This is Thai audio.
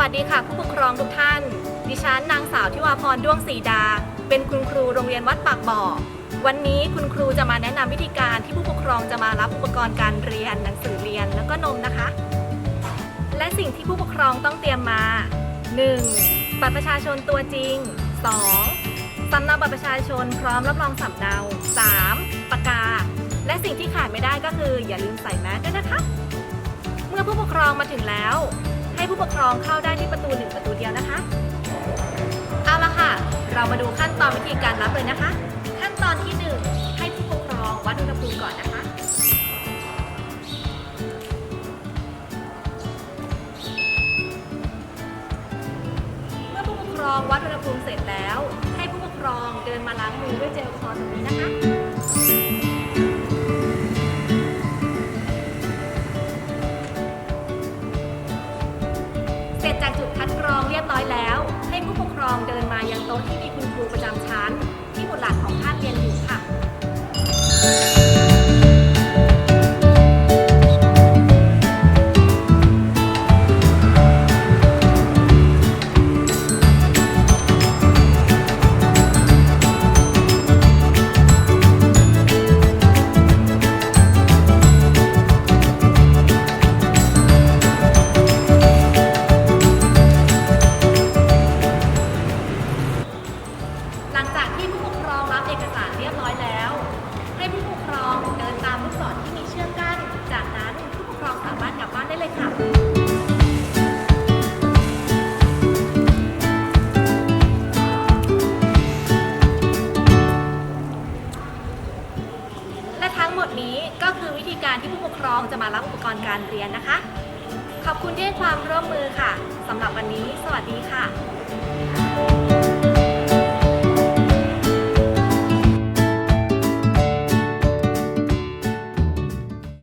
วัสดีค่ะผู้ปกครองทุกท่าน ดิฉันนางสาวทิวาพรด้วงศรีดา เป็นคุณครูโรงเรียนวัดปากบ่อ วันนี้คุณครูจะมาแนะนำวิธีการที่ผู้ปกครองจะมารับอุปกรณ์การเรียน หนังสือเรียนแล้วก็นมนะคะ และสิ่งที่ผู้ปกครองต้องเตรียมมา 1. บัตรประชาชนตัวจริง 2. สำเนาบัตรประชาชนพร้อมรับรองสำเนา 3. ปากกา และสิ่งที่ขาดไม่ได้ก็คือ อย่าลืมใส่แมสด้วยนะคะ เมื่อผู้ปกครองมาถึงแล้ว ให้ผู้ปกครองเข้าได้ที่ประตูหนึ่งประตูเดียวนะคะเอาละค่ะ เรามาดูขั้นตอนวิธีการรับเลยนะคะ ขั้นตอนที่หนึ่งให้ผู้ปกครองวัดอุณหภูมิก่อนนะคะเมื่อผู้ปกครองวัดอุณหภูมิเสร็จแล้ว ให้ผู้ปกครองเดินมาล้างมือด้วยเจลแอลอฮอล์ตรงนี้นะคะ เสร็จจากจุดคัดกรองเรียบร้อยแล้ว ให้ผู้ปกครองเดินมายังโต๊ะที่มีคุณครูประจำชั้นที่บุตรหลาน ทั้งหมดนี้ก็คือวิธีการที่ผู้ปกครองจะมารับอุปกรณ์การเรียนนะคะ ขอบคุณที่ให้ความร่วมมือค่ะสำหรับวันนี้ สวัสดีค่ะ